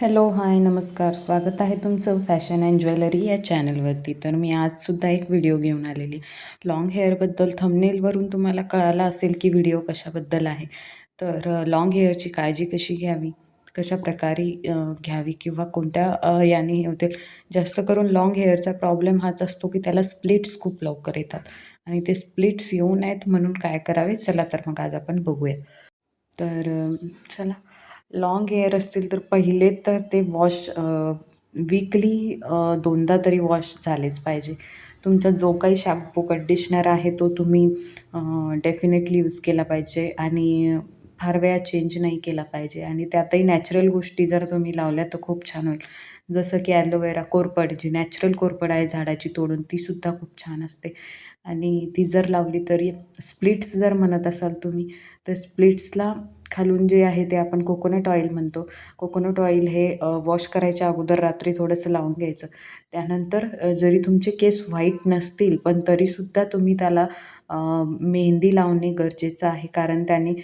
Hello hi नमस्कार. स्वागत आहे तुमचं फॅशन अँड ज्वेलरी या चॅनलवरती. तर मी आजसुद्धा एक व्हिडिओ घेऊन आलेली लाँग हेअरबद्दल थंबनेलवरून तुम्हाला कळालं असेल की व्हिडिओ कशाबद्दल आहे. तर लाँग हेअरची काळजी कशी घ्यावी? कशा प्रकारे घ्यावी किंवा कोणत्या याने हे होते जास्त करून लाँग हेअरचा प्रॉब्लेम हाच असतो की त्याला स्प्लिट्स खूप लवकर येतात. आणि ते स्प्लिट्स येऊ नयेत म्हणून काय करावे? चला तर मग आज आपण बघूया. तर चला. लाँग हेअर असतील तर पहिले तर ते वॉश वीकली दोनदा तरी वॉश झालेच पाहिजे. तुमचा जो काही शॅम्पू कंडिशनर आहे तो तुम्ही डेफिनेटली यूज केला पाहिजे आणि फार वेळा चेंज नाही केला पाहिजे. आणि त्यातही नॅचरल गोष्टी जर तुम्ही लावल्या तर खूप छान होईल. जसं की ॲलोवेरा कोरपड जी नॅचरल कोरपड आहे झाडाची तोडून तीसुद्धा खूप छान असते. आणि ती जर लावली तरी स्प्लिट्स जर म्हणत असाल तुम्ही तर स्प्लिट्सला खालून जे आहे ते आपण कोकोनट ऑइल म्हणतो. कोकोनट ऑइल हे वॉश करायच्या अगोदर रात्री थोडंसं लावून घ्यायचं. त्यानंतर जरी तुमचे केस व्हाईट नसतील पण तरीसुद्धा तुम्ही त्याला मेहंदी लावणे गरजेचं आहे. कारण त्याने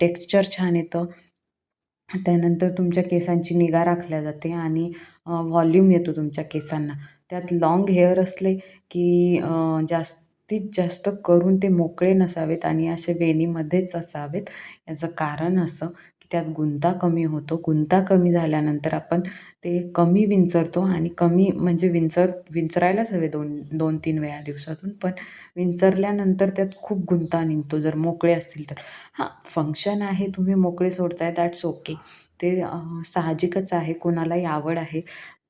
टेक्स्चर छान येतं. त्यानंतर तुमच्या केसांची निगा राखल्या जाते आणि व्हॉल्यूम येतो तुमच्या केसांना. त्यात लाँग हेअर असले की जास्त जास्तीत जास्त करून ते मोकळे नसावेत आणि असे वेणीमध्येच असावेत. याचं कारण असं त्यात गुंता कमी होतो. गुंता कमी झाल्यानंतर आपण ते कमी विंचरतो आणि कमी म्हणजे विंचर विंचरायलाच हवे दोन दोन तीन वेळा दिवसातून. पण विंचरल्यानंतर त्यात खूप गुंता निघतो. जर मोकळे असतील तर. हां फंक्शन आहे. तुम्ही मोकळे सोडताय दॅट्स ओके ते साहजिकच आहे. कोणालाही आवड आहे.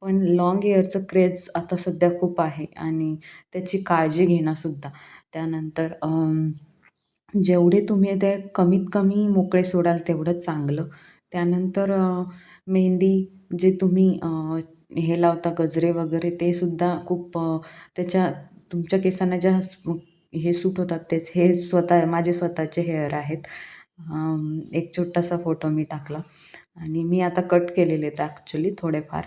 पण लाँग हेअरचं क्रेज आता सध्या खूप आहे आणि त्याची काळजी घेणंसुद्धा त्यानंतर जेवढे तुम्ही ते कमीत कमी मोकळे सोडाल तेवढं चांगलं. त्यानंतर मेहंदी जे तुम्ही हे लावता गजरे वगैरे ते सुद्धा खूप त्याच्या तुमच्या केसांना ज्या हे सूट होतात तेच हे स्वतः माझे स्वतःचे हेअर आहेत. एक छोटासा फोटो मी टाकला. आणि मी आता कट केलेले आहेत ॲक्च्युली थोडेफार.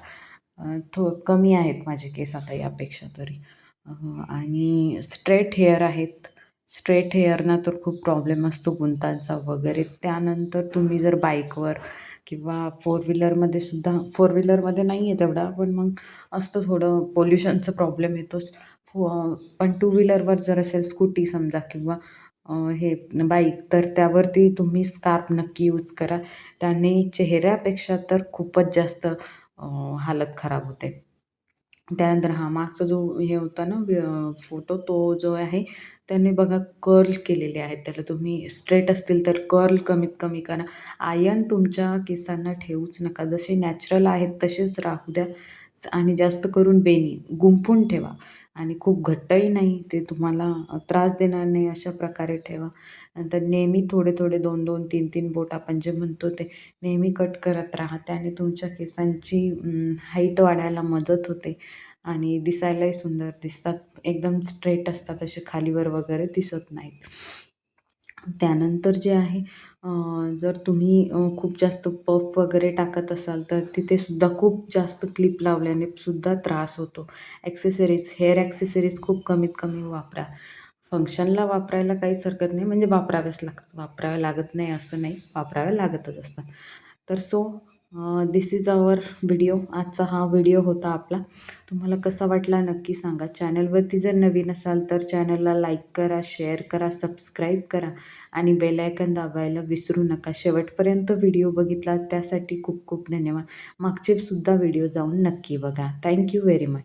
थो कमी आहेत माझे केस आता यापेक्षा तरी. आणि स्ट्रेट हेअर आहेत. स्ट्रेट हेअरना तर खूप प्रॉब्लेम असतो गुंतांचा वगैरे. त्यानंतर तुम्ही जर बाईकवर किंवा फोर व्हीलरमध्ये सुद्धा फोर व्हीलरमध्ये नाही आहे तेवढा पण मग असतं थोडं पोल्युशनचं प्रॉब्लेम येतोच. फो पण टू व्हीलरवर जर असेल स्कूटी समजा किंवा हे बाईक तर त्यावरती तुम्ही स्कार्प नक्की यूज करा. त्याने चेहऱ्यापेक्षा तर खूपच जास्त हालत खराब होते. त्यानंतर हा मागचा जो हे होता ना फोटो तो जो आहे त्याने बघा कर्ल केलेले आहेत. त्याला तुम्ही स्ट्रेट असतील तर कर्ल कमीत कमी करा. आयन तुमच्या केसांना ठेवूच नका. जसे नॅचरल आहेत तसेच राहू द्या. आणि जास्त करून बेनी गुंफून ठेवा. आणि खूप घट्टही नाही ते तुम्हाला त्रास देणार नाही अशा प्रकारे ठेवा. नंतर नेहमी थोडे थोडे दोन दोन तीन तीन बोट आपण जे म्हणतो ते नेहमी कट करत राहा. त्याने तुमच्या केसांची हाईट वाढायला मदत होते आणि दिसायलाही सुंदर दिसतात. एकदम स्ट्रेट असतात असे खालीवर वगैरे दिसत नाहीत. त्यानंतर जे आहे जर तुम्ही खूप जास्त पफ वगैरे टाकत असाल तर तिथेसुद्धा खूप जास्त क्लिप लावल्याने सुद्धा त्रास होतो. ॲक्सेसरीज हेअर ॲक्सेसरीज खूप कमीत कमी वापरा. फंक्शनला वापरायला काहीच हरकत नाही म्हणजे वापराव्याच लागतात वापराव्या लागत नाही असं नाही वापराव्या लागतच असतात तर so this is our video आजचा हा व्हिडिओ होता आपला. तुम्हाला कसा वाटला नक्की सांगा. चॅनलवरती जर नवीन असाल तर चॅनलला लाईक करा शेअर करा सबस्क्राईब करा आणि बेलायकन दाबायला विसरू नका. शेवटपर्यंत व्हिडिओ बघितला त्यासाठी खूप खूप धन्यवाद. मागचे सुद्धा व्हिडिओ जाऊन नक्की बघा. Thank you very much